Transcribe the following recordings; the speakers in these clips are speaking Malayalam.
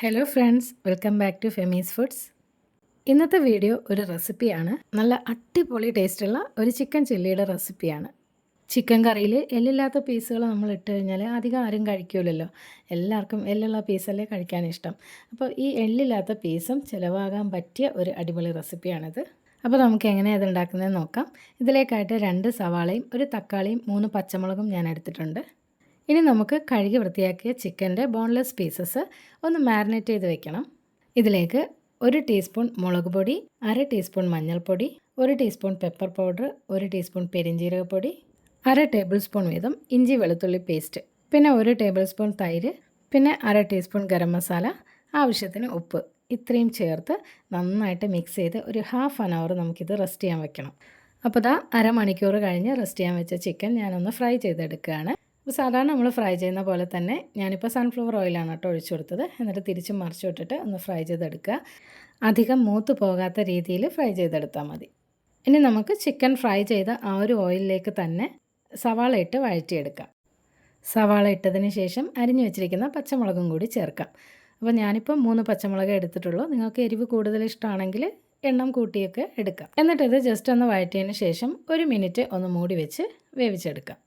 Hello friends welcome back to Femi's foods ഇന്നത്തെ വീഡിയോ ഒരു റെസിപ്പിയാണ് നല്ല അടിപൊളി ടേസ്റ്റുള്ള ഒരു ചിക്കൻ ചില്ലിയുടെ റെസിപ്പിയാണ് ചിക്കൻ കറിയിൽ എല്ലില്ലാത്ത പീസുകൾ നമ്മൾ ഇട്ട് കഴിഞ്ഞാൽ അധികം ആരും കഴിക്കൂലല്ലോ. എല്ലാവർക്കും എല്ലുള്ള പീസല്ലേ കഴിക്കാൻ ഇഷ്ടം. അപ്പോൾ ഈ എല്ലില്ലാത്ത പീസും ചിലവാകാൻ പറ്റിയ ഒരു അടിപൊളി റെസിപ്പിയാണിത് അപ്പോൾ നമുക്ക് എങ്ങനെയാണ് അത് ഉണ്ടാക്കുന്നത് നോക്കാം. ഇതിലേക്കായിട്ട് രണ്ട് സവാളയും ഒരു തക്കാളിയും മൂന്ന് പച്ചമുളകും ഞാൻ എടുത്തിട്ടുണ്ട്. ഇനി നമുക്ക് കഴുകി വൃത്തിയാക്കിയ ചിക്കന്റെ ബോൺലെസ് പീസസ് ഒന്ന് മാരിനേറ്റ് ചെയ്ത് വെക്കണം. ഇതിലേക്ക് ഒരു ടീസ്പൂൺ മുളക് പൊടി അര ടീസ്പൂൺ മഞ്ഞൾപ്പൊടി ഒരു ടീസ്പൂൺ പെപ്പർ പൗഡർ ഒരു ടീസ്പൂൺ പെരിഞ്ജീരകപ്പൊടി അര ടേബിൾ സ്പൂൺ വീതം ഇഞ്ചി വെളുത്തുള്ളി പേസ്റ്റ് പിന്നെ ഒരു ടേബിൾ സ്പൂൺ തൈര് പിന്നെ അര ടീസ്പൂൺ ഗരം മസാല ആവശ്യത്തിന് ഉപ്പ്. ഇത്രയും ചേർത്ത് നന്നായിട്ട് മിക്സ് ചെയ്ത് ഒരു ഹാഫ് ആൻ അവർ നമുക്കിത് റെസ്റ്റ് ചെയ്യാൻ വെക്കണം. അപ്പോൾ ഇതാ അരമണിക്കൂർ കഴിഞ്ഞ് റെസ്റ്റ് ചെയ്യാൻ വെച്ച ചിക്കൻ ഞാനൊന്ന് ഫ്രൈ ചെയ്തെടുക്കുകയാണ്. അപ്പോൾ സാധാരണ നമ്മൾ ഫ്രൈ ചെയ്യുന്ന പോലെ തന്നെ ഞാനിപ്പോൾ സൺഫ്ലവർ ഓയിലാണ് കേട്ടോ ഒഴിച്ചു കൊടുത്തത്. എന്നിട്ട് തിരിച്ച് മറിച്ചു വിട്ടിട്ട് ഒന്ന് ഫ്രൈ ചെയ്തെടുക്കുക. അധികം മൂത്ത് പോകാത്ത രീതിയിൽ ഫ്രൈ ചെയ്തെടുത്താൽ മതി. ഇനി നമുക്ക് ചിക്കൻ ഫ്രൈ ചെയ്ത ആ ഒരു ഓയിലിലേക്ക് തന്നെ സവാള ഇട്ട് വഴറ്റിയെടുക്കാം. സവാള ഇട്ടതിന് ശേഷം അരിഞ്ഞു വെച്ചിരിക്കുന്ന പച്ചമുളകും കൂടി ചേർക്കാം. അപ്പോൾ ഞാനിപ്പോൾ മൂന്ന് പച്ചമുളക് എടുത്തിട്ടുള്ളൂ. നിങ്ങൾക്ക് എരിവ് കൂടുതൽ ഇഷ്ടമാണെങ്കിൽ എണ്ണം കൂട്ടിയൊക്കെ എടുക്കാം. എന്നിട്ടിത് ജസ്റ്റ് ഒന്ന് വഴറ്റിയതിന് ശേഷം ഒരു മിനിറ്റ് ഒന്ന് മൂടി വെച്ച് വേവിച്ചെടുക്കാം.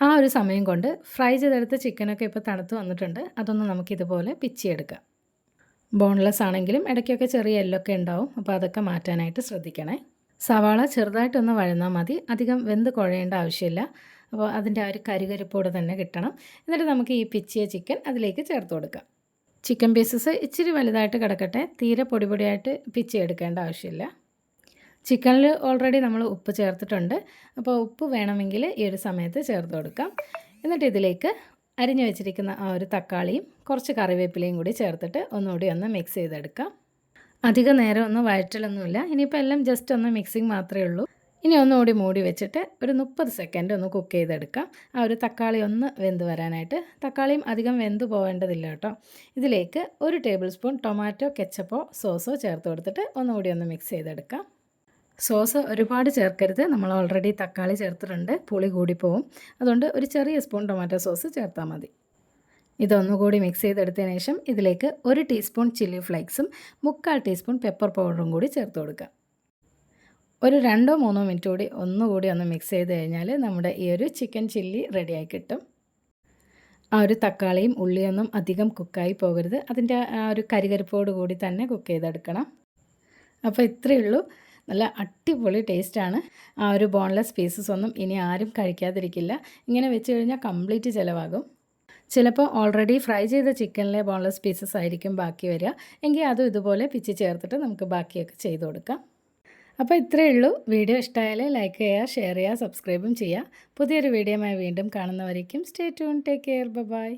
ആ ഒരു സമയം കൊണ്ട് ഫ്രൈ ചെയ്തെടുത്ത ചിക്കനൊക്കെ ഇപ്പോൾ തണുത്ത് വന്നിട്ടുണ്ട്. അതൊന്ന് നമുക്കിതുപോലെ പിച്ചിയെടുക്കാം. ബോൺലെസ് ആണെങ്കിലും ഇടയ്ക്കൊക്കെ ചെറിയ എല്ലൊക്കെ ഉണ്ടാവും. അപ്പോൾ അതൊക്കെ മാറ്റാനായിട്ട് ശ്രദ്ധിക്കണേ. സവാള ചെറുതായിട്ടൊന്ന് വഴന്നാൽ മതി. അധികം വെന്ത് കുഴയേണ്ട ആവശ്യമില്ല. അപ്പോൾ അതിന്റെ ആ ഒരു കരികരിപ്പോടെ തന്നെ കിട്ടണം. എന്നിട്ട് നമുക്ക് ഈ പിച്ചിയ ചിക്കൻ അതിലേക്ക് ചേർത്ത് കൊടുക്കാം. ചിക്കൻ പീസസ് ഇച്ചിരി വലുതായിട്ട് കിടക്കട്ടെ. തീരെ പൊടി പൊടിയായിട്ട് പിച്ചി എടുക്കേണ്ട ആവശ്യമില്ല. ചിക്കനിൽ ഓൾറെഡി നമ്മൾ ഉപ്പ് ചേർത്തിട്ടുണ്ട്. അപ്പോൾ ഉപ്പ് വേണമെങ്കിൽ ഈ ഒരു സമയത്ത് ചേർത്ത് കൊടുക്കാം. എന്നിട്ട് ഇതിലേക്ക് അരിഞ്ഞു വെച്ചിരിക്കുന്ന ആ ഒരു തക്കാളിയും കുറച്ച് കറിവേപ്പിലയും കൂടി ചേർത്തിട്ട് ഒന്നുകൂടി ഒന്ന് മിക്സ് ചെയ്തെടുക്കാം. അധിക നേരം ഒന്നും വഴറ്റലൊന്നുമില്ല. ഇനിയിപ്പോൾ എല്ലാം ജസ്റ്റ് ഒന്ന് മിക്സിങ് മാത്രമേ ഉള്ളൂ. ഇനി ഒന്നുകൂടി മൂടി വെച്ചിട്ട് ഒരു മുപ്പത് സെക്കൻഡ് ഒന്ന് കുക്ക് ചെയ്തെടുക്കാം. ആ ഒരു തക്കാളി ഒന്ന് വെന്ത് വരാനായിട്ട്. തക്കാളിയും അധികം വെന്ത് പോവേണ്ടതില്ല കേട്ടോ. ഇതിലേക്ക് ഒരു ടേബിൾ സ്പൂൺ ടൊമാറ്റോ കെച്ചപ്പോ സോസോ ചേർത്ത് കൊടുത്തിട്ട് ഒന്നുകൂടി ഒന്ന് മിക്സ് ചെയ്തെടുക്കാം. സോസ് ഒരുപാട് ചേർക്കരുത്. നമ്മൾ ഓൾറെഡി തക്കാളി ചേർത്തിട്ടുണ്ട്. പുളി കൂടിപ്പോവും. അതുകൊണ്ട് ഒരു ചെറിയ സ്പൂൺ ടൊമാറ്റോ സോസ് ചേർത്താൽ മതി. ഇതൊന്നുകൂടി മിക്സ് ചെയ്തെടുത്തതിന് ശേഷം ഇതിലേക്ക് ഒരു ടീസ്പൂൺ ചില്ലി ഫ്ലേക്സും മുക്കാൽ ടീസ്പൂൺ പെപ്പർ പൗഡറും കൂടി ചേർത്ത് കൊടുക്കുക ഒരു രണ്ടോ മൂന്നോ മിനിറ്റ് കൂടി ഒന്നുകൂടി ഒന്ന് മിക്സ് ചെയ്ത് കഴിഞ്ഞാൽ നമ്മുടെ ഈ ഒരു ചിക്കൻ ചില്ലി റെഡിയായി കിട്ടും. ആ ഒരു തക്കാളിയും ഉള്ളിയൊന്നും അധികം കുക്കായി പോകരുത്. അതിന്റെ ആ ഒരു കരികരിപ്പോട് കൂടി തന്നെ കുക്ക് ചെയ്തെടുക്കണം. അപ്പോൾ ഇത്രയേ ഉള്ളൂ. നല്ല അടിപൊളി ടേസ്റ്റാണ് ആ ഒരു ബോൺലെസ് പീസസ് ഒന്നും ഇനി ആരും കഴിക്കാതിരിക്കില്ല. ഇങ്ങനെ വെച്ച് കഴിഞ്ഞാൽ കംപ്ലീറ്റ് ചിലവാകും. ചിലപ്പോൾ ഓൾറെഡി ഫ്രൈ ചെയ്ത ചിക്കനിലെ ബോൺലെസ് പീസസ് ആയിരിക്കും ബാക്കി വരിക. എങ്കിൽ അതും ഇതുപോലെ പിച്ച് ചേർത്തിട്ട് നമുക്ക് ബാക്കിയൊക്കെ ചെയ്ത് കൊടുക്കാം. അപ്പോൾ ഇത്രയേ ഉള്ളൂ. വീഡിയോ ഇഷ്ടമായാൽ ലൈക്ക് ചെയ്യുക ഷെയർ ചെയ്യുക സബ്സ്ക്രൈബും ചെയ്യുക. പുതിയൊരു വീഡിയോമായി വീണ്ടും കാണുന്നവരേക്കും stay tune take care bye